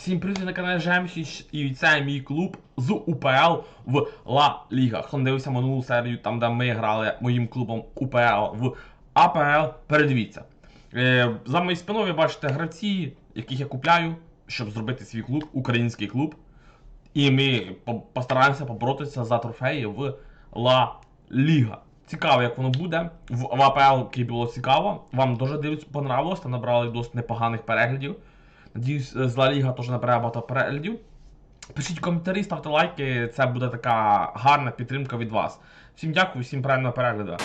Всім привіт на каналі Жемчіч, і це мій клуб з УПЛ в Ла Ліга. Хто не дивився минулу серію, там де ми грали моїм клубом УПЛ в АПЛ, передивіться. Е, за моєю спиною ви бачите гравці, яких я купляю, щоб зробити свій клуб, український клуб. І ми постараємося поборотися за трофеї в Ла Ліга. Цікаво, як воно буде. В АПЛ було цікаво. Вам дуже дивиться, понравилось, там набрали досить непоганих переглядів. Надіюсь, з Ла Ліга теж набере багато переглядів. Пишіть коментарі, ставте лайки, це буде така гарна підтримка від вас. Всім дякую, всім правильного перегляду.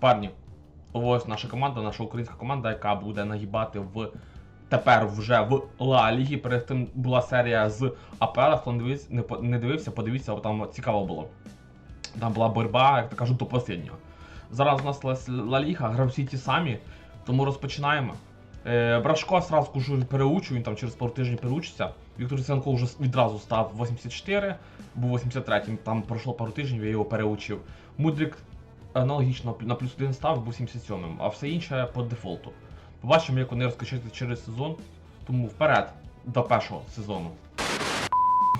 Парні, ось наша команда, наша українська команда, яка буде нагибати в тепер вже в Ла Лігі. Перед тим була серія з АПЛ, хто не дивився, не, не дивився, подивіться, там цікаво було. Там була боротьба, як то кажуть, до останнього. Зараз у нас Ла Ліга, гравці ті самі, тому розпочинаємо. Е, Брашко сразу кажу, переучу, він там через пару тижнів переучиться. Віктор Ценко вже відразу став 84, був 83-м, там пройшло пару тижнів, я його переучив. Мудрик аналогічно на плюс 1 став, був 77-м, а все інше по дефолту. Побачимо, як вони розкачаються через сезон, тому вперед до першого сезону.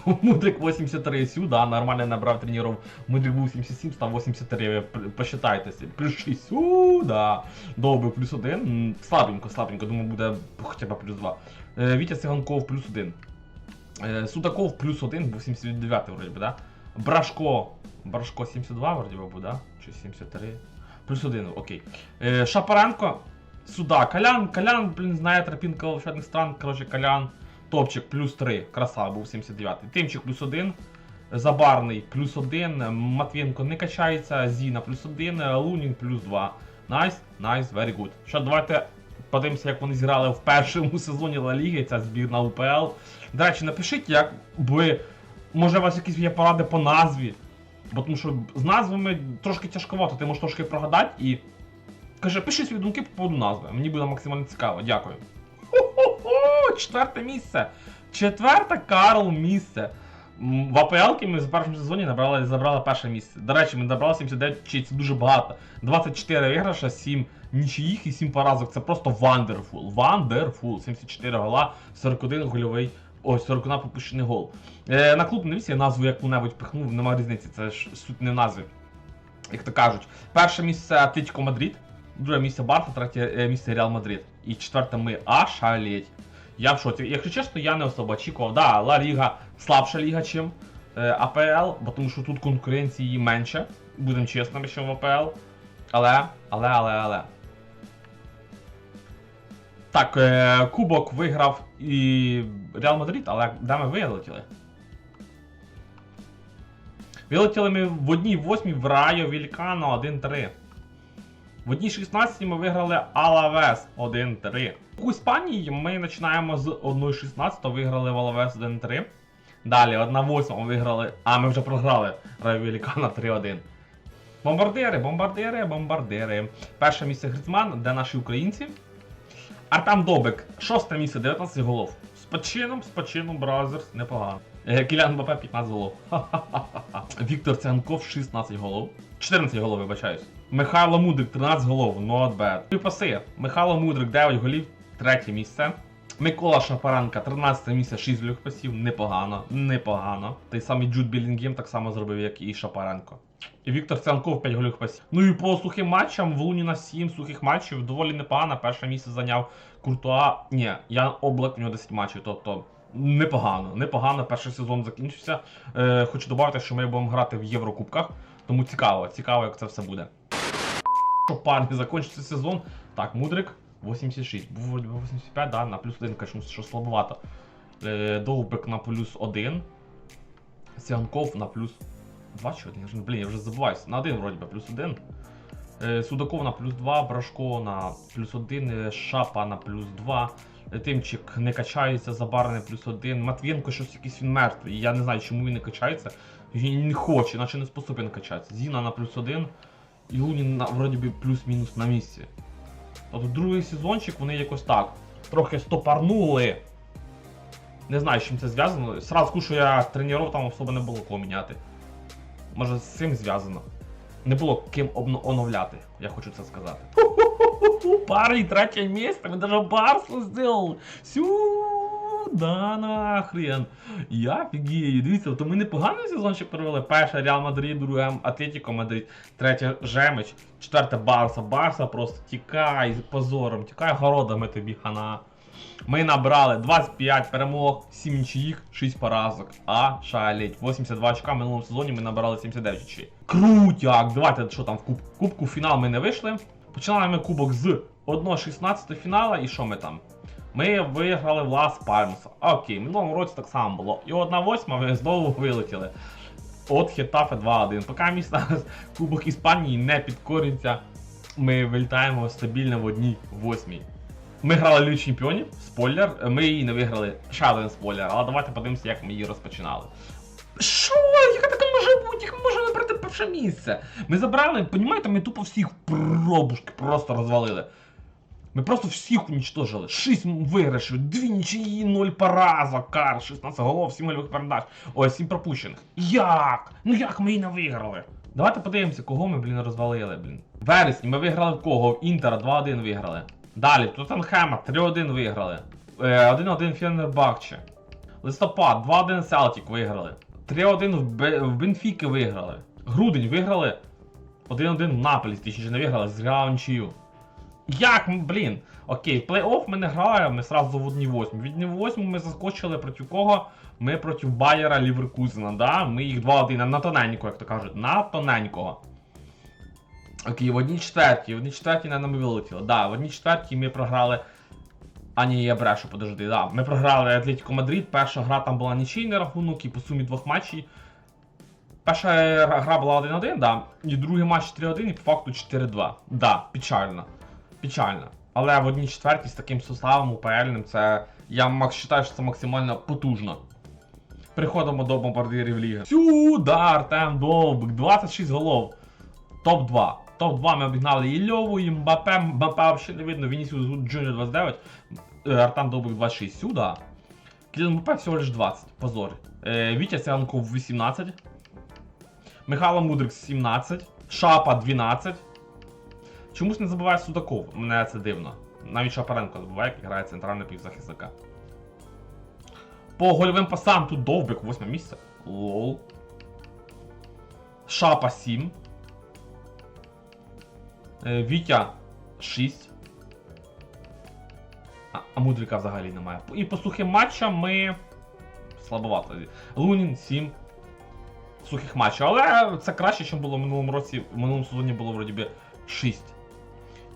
Мудрик 83 сюди, нормально набрав тренеров. Мудрик був 77, став 83, посчитайте собі. Плюс 6, сюда. Довбий плюс 1. Слабенько, слабенько, думаю, буде хоча б плюс 2. Е, Вітя Циганков плюс 1. Е, Судаков плюс 1, був 79 вроді би, да? Брашко. Брашко 72 вроді би да? Чи 73? Плюс 1, окей. Е, Шапаренко. Сюда. Колян, Колян, блін, знає тропінка волшебних стран. Коротше, Колян. Топчик плюс 3. Краса був 79. Тимчик плюс 1. Забарний плюс 1. Матвієнко не качається. Зіна плюс 1. Лунін плюс 2. Найс, найс, very good. Що давайте подивимося, як вони зіграли в першому сезоні Ла Ліги, ця збірна УПЛ. До речі, напишіть, як ви. Може, у вас якісь є поради по назві. Бо тому що з назвами трошки тяжковато, ти можеш трошки прогадати і. Каже, пиши свої думки по поводу назви. Мені буде максимально цікаво. Дякую. Четверте місце. Четверте Карл місце. В АПЛ ми в першому сезоні набрали, забрали перше місце. До речі, ми набрали 79 чи це дуже багато. 24 виграша, 7 нічиїх і 7 поразок. Це просто wonderful. Wonderful. 74 гола, 41 гольовий. Ось, 41 пропущений гол. Е, на клуб не вісі, я назву яку-небудь пихнув, немає різниці, це ж суть не в назві. Як то кажуть. Перше місце Атлетико Мадрид, друге місце Барта, третє е, місце Реал Мадрид. І четверте ми Ашалеть. Я в шоці. Якщо чесно, я не особо очікував. Да, Ла Ліга слабша ліга, чим е, АПЛ, бо тому що тут конкуренції менше. Будемо чесними, що в АПЛ. Але, але, але, але. Так, е, Кубок виграв і Реал Мадрид, але де ми вилетіли? Вилетіли ми в одній восьмій в Райо Вількано 1-3. В одній 16 ми виграли Алавес 1-3. У Іспанії ми починаємо з 1-16, виграли в Алавес 1-3. Далі 1-8 виграли. А, ми вже програли Райо Вількано 3-1. Бомбардири, бомбардири, бомбардири. Перше місце Грицман, де наші українці. Артем Добик, шосте місце, 19 голов. З почином, з почином, Бразерс, непогано. Е, Кілян Мбаппе 15 голов. Віктор Цянков 16 голов. 14 голов, вибачаюсь. Михайло Мудрик 13 голов, not bad. І паси. Михайло Мудрик 9 голів, третє місце. Микола Шапаранка 13 місце, 6 голів пасів. Непогано, непогано. Той самий Джуд Білінгем так само зробив, як і Шапаранко. І Віктор Цянков 5 голів пасів. Ну і по сухим матчам в Луніна 7 сухих матчів доволі непогано. Перше місце зайняв Куртуа. Ні, Ян Облак, у нього 10 матчів, тобто. Непогано, непогано. Перший сезон закінчився. Е, хочу додати, що ми будемо грати в Єврокубках. Тому цікаво, цікаво, як це все буде. Що парні закінчиться сезон. Так, Мудрик 86. Був 85, да, на плюс 1, конечно, що слабовато. Е, Довбик на плюс 1. Сіганков на плюс 2 чи 1? Я вже, блін, я вже забуваюся. На 1 вроді би, плюс 1. Е, Судаков на плюс 2, Брашко на плюс 1, е, Шапа на плюс 2. Е, Тимчик не качається, Забарний плюс 1. Матвієнко щось якийсь він мертвий. Я не знаю, чому він не качається. Він не хоче, наче не способен качатися. Зіна на плюс 1. І Лунін на, вроді би плюс-мінус на місці. Тобто другий сезончик вони якось так. Трохи стопарнули. Не знаю, з чим це зв'язано. Сразу скажу, що я тренував, там особо не було кого міняти. Може з цим зв'язано. Не було ким оновляти, я хочу це сказати. Парень, третє місце, ми даже Барсу сделали. Сю, да нахрен. Я офігію. Дивіться, то ми непоганий сезон ще провели. Перше Реал Мадрид, друге Атлетіко Мадрид, третє Жемич, четверте Барса. Барса просто тікай позором, тікай городами тобі хана. Ми набрали 25 перемог, 7 нічиїх, 6 поразок. А шалеть. 82 очка в минулому сезоні ми набрали 79 очей. Крутяк! Давайте що там в куб... кубку фінал ми не вийшли. Починали ми кубок з 1-16 фінала, і що ми там? Ми виграли в Лас Пальмас. Окей, в минулому році так само було. І 1-8 ми знову вилетіли. От Хетафе 2-1. Поки міст зараз Кубок Іспанії не підкорюється, ми вилітаємо стабільно в одній восьмій. Ми грали Лігу чемпіонів, спойлер. Ми її не виграли. Ще один спойлер, але давайте подивимося, як ми її розпочинали. Що? Яка така може бути? Як ми можемо набрати перше місце? Ми забрали, понімаєте, ми тупо всіх пробушки просто розвалили. Ми просто всіх уничтожили. 6 виграшів, 2 нічиї, 0 поразок, кар, 16 голов, 7 гольових передач. Ой, 7 пропущених. Як? Ну як ми її не виграли? Давайте подивимося, кого ми, блін, розвалили, блін. Вересні ми виграли в кого? В Інтера 2-1 виграли. Далі, Тоттенхема 3-1 виграли. Е, 1-1 Фенербахче. Листопад 2-1 Селтік виграли. 3-1 в, Бенфіки виграли. Грудень виграли. 1-1 в Наполі, точніше не виграли, зіграли нічию. Як, блін? Окей, плей-офф ми не граємо, ми сразу в 1-8. В 1-8 ми заскочили проти кого? Ми проти Байера Ліверкузена, да? Ми їх 2-1 на тоненького, як то кажуть, на тоненького. Окей, в одній четвертій, в одній четвертій, наверное, ми вилетіли. Да, в одній четвертій ми програли. А ні, я брешу, подожди, да. Ми програли Атлетико Мадрид, перша гра там була нічийний рахунок, і по сумі двох матчів. Перша гра була 1-1, да. І другий матч 3-1, і по факту 4-2. Да, печально. Печально. Але в одній четвертій з таким составом УПЛьним це. Я вважаю, що це максимально потужно. Переходимо до бомбардирів ліги. Сюди, Артем Довбик, 26 голов. Топ-2. Топ-2 ми обігнали і Льову, і Мбапе. Мбапе взагалі не видно. Вінісіус Джуніор 29. е, Артем Довбик 26. Сюди. Кілін Мбапе всього лиш 20. Позор. Е, Вітя Сянков 18. Михайло Мудрик 17. Шапа 12. Чомусь не забуває Судаков. Мене це дивно. Навіть Шапаренко забуває, як грає центральний півзахисника. По гольовим пасам тут Довбик 8 місце. Лол. Шапа 7. Е, Вітя 6. А, а Мудрика взагалі немає. І по сухим матчам ми. Слабовато. Лунін 7 сухих матчів. Але це краще, ніж було в минулому році. В минулому сезоні було вроді би 6.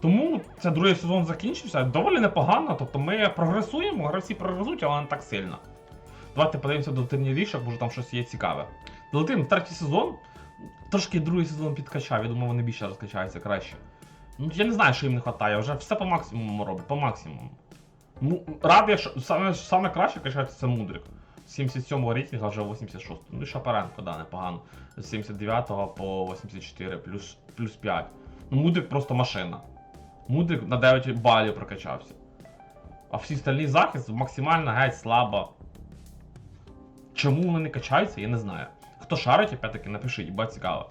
Тому це другий сезон закінчився. Доволі непогано. Тобто ми прогресуємо, гравці прогресують, але не так сильно. Давайте подивимося до турнірішок, може там щось є цікаве. Долетим третій сезон. Трошки другий сезон підкачав, я думаю, вони більше розкачаються краще. Ну, я не знаю, що їм не вистачає, вже все по максимуму роблять, по максимуму. Ну, радий, що саме, саме краще качається це Мудрик. З 77-го рейтинга вже 86. Ну і Шапаренко, да, непогано. З 79 по 84 плюс, плюс 5. Ну, Мудрик просто машина. Мудрик на 9 балів прокачався. А всі остальні захист максимально геть слабо. Чому вони не качаються, я не знаю. Хто шарить, опять-таки, напишіть, бо цікаво.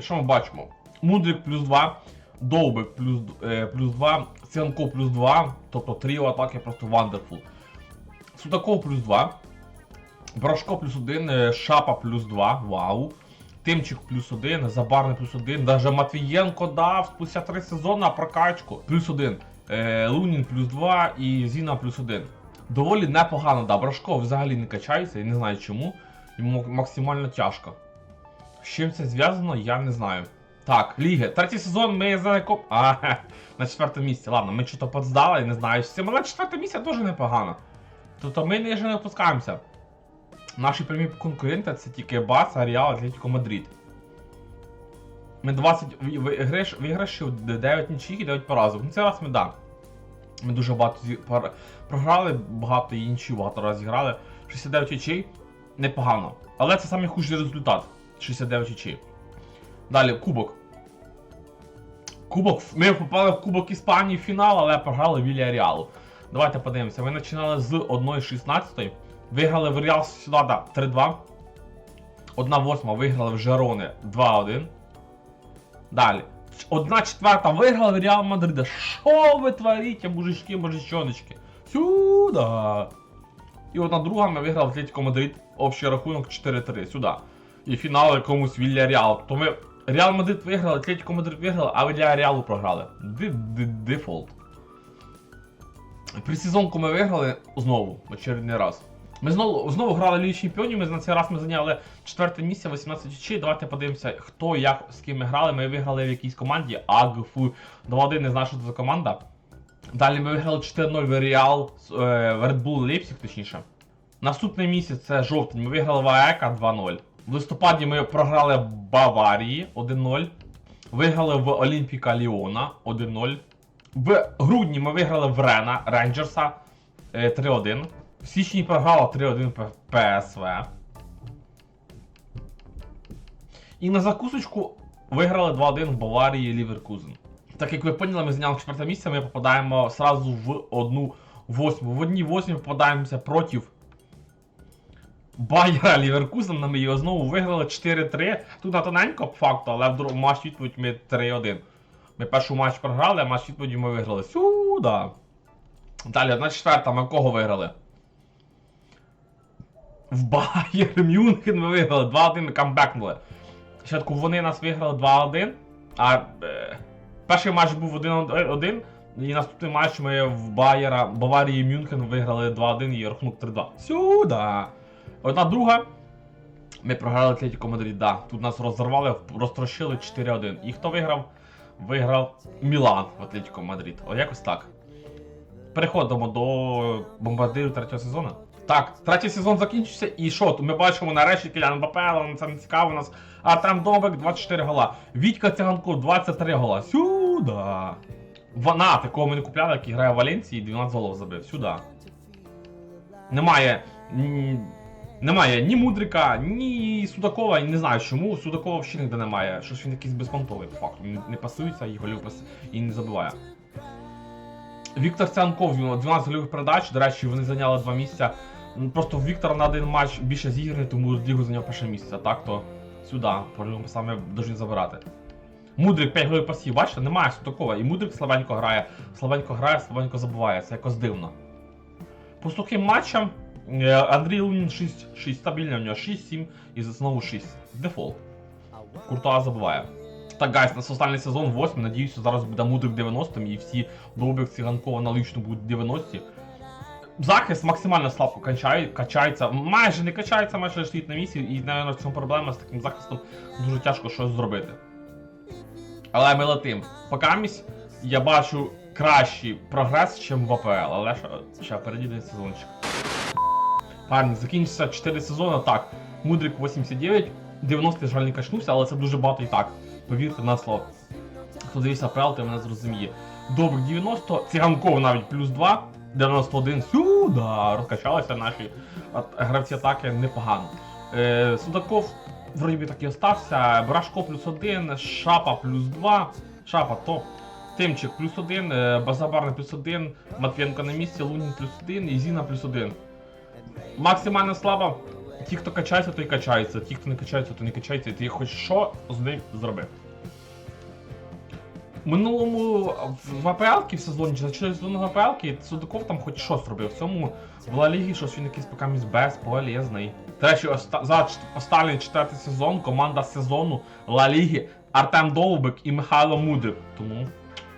Що ми бачимо? Мудрик плюс 2, Довбик плюс, е, плюс 2, Сянко плюс 2, тобто тріо атаки просто вандерфул. Судаков плюс 2, Брашко плюс 1, Шапа плюс 2, вау. Тимчик плюс 1, Забарний плюс 1, даже Матвієнко дав спустя 3 сезони прокачку. Плюс 1. Е, Лунін плюс 2 і Зіна плюс 1. Доволі непогано, да. Брашко взагалі не качається, я не знаю чому. Йому максимально тяжко. З чим це зв'язано, я не знаю. Так, ліги. Третій сезон ми за яко... А, на четвертому місці. Ладно, ми що-то подздали, не знаю з цим, але четверте місце теж непогано. Тобто ми не, не опускаємося. Наші прямі конкуренти це тільки Барса, Реал, Атлетико Мадрид. Ми 20 виграш, виграшів, 9 нічих і 9 поразок. Ну це раз ми да. Ми дуже багато зі- програли, багато і інші багато разів грали. 69 очей непогано. Але це самий хужий результат. 69 очей. Далі, кубок. Кубок. Ми попали в Кубок Іспанії в фінал, але програли Вілія Реалу. Давайте подивимося. Ми починали з 1-16. Виграли в Реал Сюдада 3-2. 1-8 виграли в Жерони 2-1. Далі. Одна четверта виграли в Реал Мадрида. Що ви творите, мужички, мужичоночки? Сюда. І одна друга ми виграли Атлетико Мадрид, общий рахунок 4-3. Сюди. І фінал якомусь Вільяреал. То ми Реал Мадрид виграли, Атлетико Мадрид виграли, а Вільяреалу програли. Ди- ди- Дефолт. Пресезонку ми виграли знову, очередний раз. Ми знову, знову грали Лігі Чемпіонів, ми на цей раз ми зайняли четверте місце, 18 очей. Давайте подивимося, хто як з ким ми грали. Ми виграли в якійсь команді, АГФ 2-1, не знаю, що це за команда. Далі ми виграли 4-0 в Реал, е, в Red Bull Лейпциг, точніше. Наступний місяць це жовтень. Ми виграли в АЕКа 2-0. В листопаді ми програли Баварії 1-0. Виграли в Олімпіка Ліона 1-0. В грудні ми виграли в Рена Рейнджерса е, 3-1. В січні програла 3-1 ПСВ. І на закусочку виграли 2-1 в Баварії Ліверкузен. Так як ви поняли, ми зайняли четверте місце, ми попадаємо сразу в одну восьму. В одній восьмі попадаємося проти Байера Ліверкузен, ми його знову виграли 4-3. Тут на тоненько, факту, але в матч відповідь ми 3-1. Ми першу матч програли, а матч відповіді ми виграли. Сюда. Далі, одна четверта, ми кого виграли? В Байер Мюнхен ми виграли 2-1, ми камбекнули. Спочатку вони нас виграли 2-1, а е, перший матч був 1-1, і наступний матч ми в Байера, Баварії Мюнхен виграли 2-1 і рахунок 3-2. Сюда! Одна друга. Ми програли Атлетико Мадрид, да. Тут нас розорвали, розтрощили 4-1. І хто виграв? Виграв Мілан в Атлетико Мадрид. О, якось так. Переходимо до бомбардирів третього сезону. Так, третій сезон закінчився, і що? Ми бачимо нарешті Кілян Мбаппе, але це не цікаво у нас. Артем Довбек 24 гола. Вітька Циганков 23 гола. Сюда. Вона, такого ми не купляли, який грає в Валенції, 12 голов забив. Сюда. Немає. Немає ні Мудрика, ні Судакова, не знаю чому. Судакова взагалі ніде немає. Щось він якийсь безпонтовий, по факту. Він не пасується і голів пас... і не забиває. Віктор Цянков, 12 гольових передач. До речі, вони зайняли два місця. Просто в Віктора на один матч більше зіграний, тому Лігу зайняв перше місце. Так то сюди, по пасами повинні забирати. Мудрик 5 голів пасів, бачите, немає Судакова. І Мудрик слабенько грає, слабенько грає, слабенько забуває. Це якось дивно. По сухим матчам Андрій Лунін 6, 6 стабільно, у нього 6-7 і знову 6. Дефолт. Куртуа забуває. Так, гайс, на останній сезон 8, надіюся, зараз буде Мудрик 90 і всі Довбик Циганкова налично будуть 90 Захист максимально слабко качає, качається, майже не качається, майже стоїть на місці, і, мабуть, в цьому проблема з таким захистом дуже тяжко щось зробити. Але ми летим. Покамість я бачу кращий прогрес, ніж в АПЛ, але ще, впереді сезончик. Парні, закінчиться 4 сезони, так. Мудрик 89, 90 жаль не качнувся, але це дуже багато і так. Повірте на слово. Хто дивився АПЛ, той мене зрозуміє. Добрик 90, Циганков навіть плюс 2, 91 сюда. Розкачалися наші гравці атаки непогано. Е, Судаков вроді би так і остався. Брашко плюс 1, Шапа плюс 2. Шапа топ. Тимчик плюс 1, е, Базабарний плюс 1, Матвієнко на місці, Лунін плюс 1 і Зіна плюс 1. Максимально слабо. Ті, хто качається, той качається. Ті, хто не качається, то не качається. І ти хоч що з ним зроби. Минулому в АПЛ в сезоні, чи через сезон в АПЛ, Судаков там хоч щось робив. В цьому в Ла Лігі щось він якийсь поки місь безполезний. До оста- за останній четвертий сезон команда сезону Ла Ліги Артем Довбик і Михайло Мудрик. Тому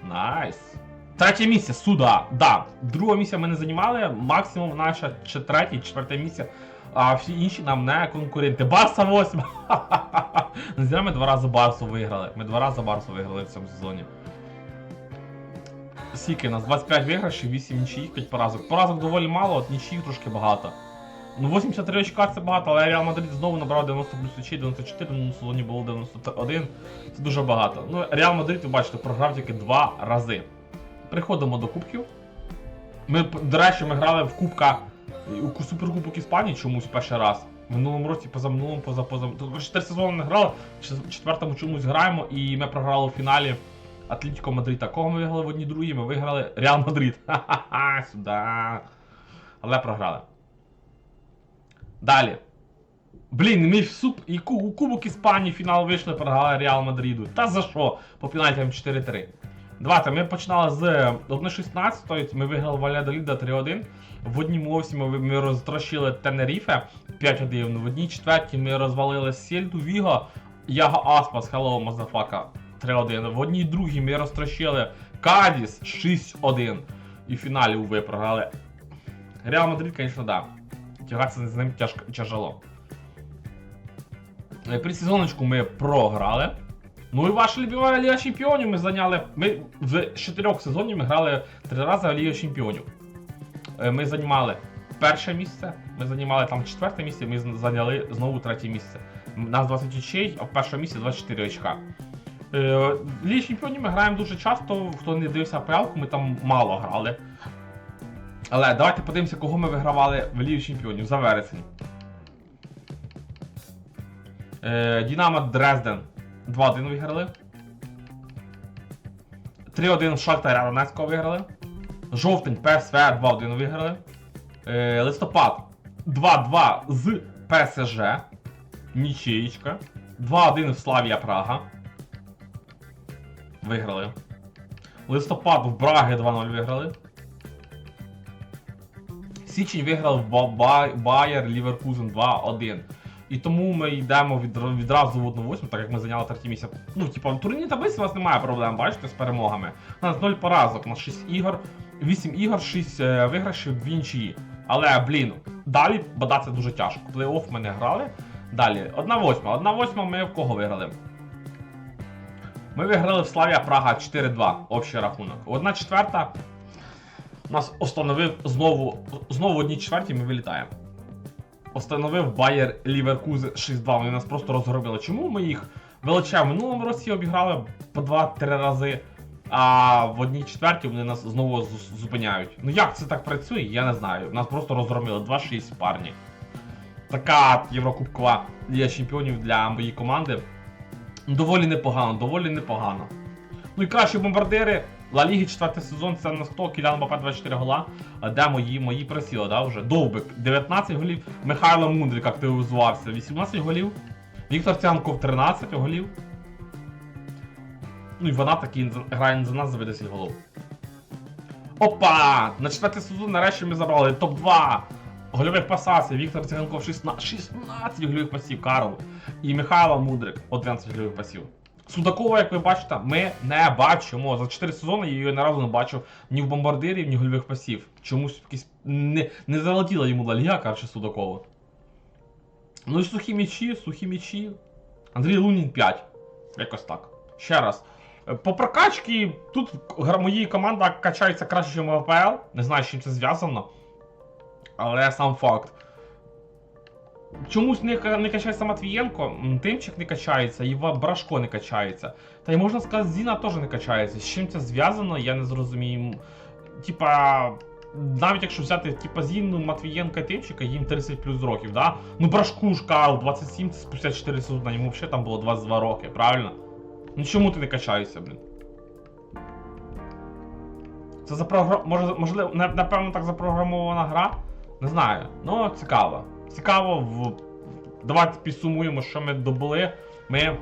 найс. Третє місце, суда. Да. Друге місце ми не займали, максимум наше чи третє, четверте місце. А всі інші нам не конкуренти. Барса 8. Не зря ми два рази Барсу виграли. Ми два рази Барсу виграли в цьому сезоні. Скільки у нас 25 виграшів, 8 нічиїх, 5 поразок. Поразок доволі мало, от нічиїх трошки багато. Ну 83 очка це багато, але Реал Мадрид знову набрав 90 плюс очей, 94, ну в сезоні було 91. Це дуже багато. Ну, Реал Мадрид, ви бачите, програв тільки два рази. Приходимо до кубків. Ми, до речі, ми грали в кубка у Суперкубок Іспанії чомусь перший раз. В минулому році, позаминулому, поза поза. 4 сезони не грали, в четвертому чомусь граємо, і ми програли у фіналі Атлетико Мадрид. Кого ми виграли в одній другій? Ми виграли Реал Мадрид. Ха-ха-ха, сюди. Але програли. Далі. Блін, в суп і у Кубок Іспанії фінал вийшли, програли Реал Мадриду. Та за що? По пенальтям 4-3. Давайте, ми починали з 1.16, ми виграли Валядоліда 3-1. В одній мовці ми, ми розтрощили Тенеріфе 5-1. В одній четвертій ми розвалили Сельту Віго, Яга Аспас, Hello, мазафака 3-1. В одній другій ми розтрощили Кадіс 6-1. І в фіналі, уве, програли. Реал Мадрид, звісно, да. Тягатися з ним тяжко, тяжело. Е, Предсезоночку ми програли. Ну і ваша любима Ліга Чемпіонів ми зайняли. Ми в чотирьох сезонів ми грали три рази Лігу Чемпіонів. Е, Ми займали перше місце, ми займали там четверте місце, ми зайняли знову третє місце. У нас 20 очей, а в першому місці 24 очка. Е, Лігі Чемпіонів ми граємо дуже часто, хто не дивився АПЛ, ми там мало грали. Але давайте подивимося, кого ми вигравали в Лігі Чемпіонів за вересень. Е, Дінамо Дрезден 2-1 виграли. 3-1 Шахтаря Донецького виграли. Жовтень ПСВ 2-1 виграли. Е, листопад 2-2 з ПСЖ. Нічиєчка. 2-1 в Славія Прага. Виграли. Листопад в Браги 2-0 виграли. Січень виграв Байер Ліверкузен 2-1. І тому ми йдемо відразу в 1-8, так як ми зайняли третє місце. Ну, типа, в турнірній таблиці у нас немає проблем, бачите, з перемогами. У нас 0 поразок, у нас 6 ігор, 8 ігор, 6 е, виграшів, 2 нічиї. Але, блін, далі бодатися дуже тяжко. Плей-офф ми не грали. Далі, 1-8. 1-8 ми в кого виграли? Ми виграли в Славія Прага 4-2, общий рахунок. Одна четверта нас остановив знову, знову в одній четвертій ми вилітаємо. Остановив Байер Ліверкуз 6-2. Вони нас просто розгромили. Чому ми їх величаємо? В минулому році обіграли по 2-3 рази, а в одній четвертій вони нас знову зупиняють. Ну як це так працює, я не знаю. Нас просто розгромили 2-6 парні. Така єврокубкова Ліга чемпіонів для моєї команди. Доволі непогано, доволі непогано. Ну і кращі бомбардири. Ла Ліги четвертий сезон це на 100, Кілян Мбапе 24 гола. Де мої, мої присіли, да, вже? Довбик 19 голів. Михайло Мундрик активізувався 18 голів. Віктор Цянков 13 голів. Ну і вона таки грає за нас за 10 голов. Опа! На четвертий сезон нарешті ми забрали топ-2 гольових пасацій. Віктор Циганков 16, 16 гольових пасів, Карл. І Михайло Мудрик 11 гольових пасів. Судакова, як ви бачите, ми не бачимо. За 4 сезони я її ні разу не бачив ні в бомбардирів, ні гольових пасів. Чомусь якісь не, не залетіла йому Ліга, каже Судакова. Ну і сухі м'ячі, сухі м'ячі. Андрій Лунін 5. Якось так. Ще раз. По прокачці тут моїй команда качається краще, ніж в АПЛ. Не знаю, з чим це зв'язано. Але сам факт. Чомусь не, не качається Матвієнко, Тимчик не качається, і Брашко не качається. Та й можна сказати, Зіна теж не качається. З чим це зв'язано, я не зрозумію. Типа, навіть якщо взяти типа Зіну, Матвієнка і Тимчика, їм 30 плюс років, да? Ну Брашку ж Карл 27, це спустя 4 сезони, йому взагалі там було 22 роки, правильно? Ну чому ти не качаєшся, блін? Це запрогра... Може, можливо, напевно, так запрограмована гра? Не знаю. Ну, цікаво. Цікаво, в... давайте підсумуємо, що ми добули. Ми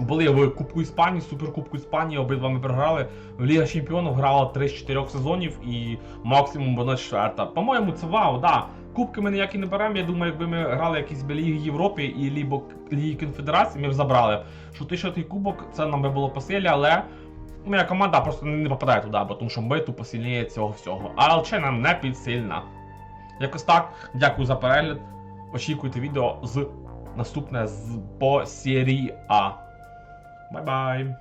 були в Кубку Іспанії, Суперкубку Іспанії, обидва ми програли. Ліга Чемпіонів грала 3 з 4 сезонів і максимум вона четверта. По-моєму, це вау, да. Кубки ми ніякі не беремо. Я думаю, якби ми грали якісь би Ліги Європи і Лібо Ліги Конфедерації, ми б забрали. Що ти, що ти кубок, це нам би було по силі, але моя команда просто не попадає туди, бо тому що ми тупо сильніє цього всього. А ЛЧ нам не підсильна. Якось так. Дякую за перегляд. Очікуйте відео з наступне з по серії А. Бай-бай!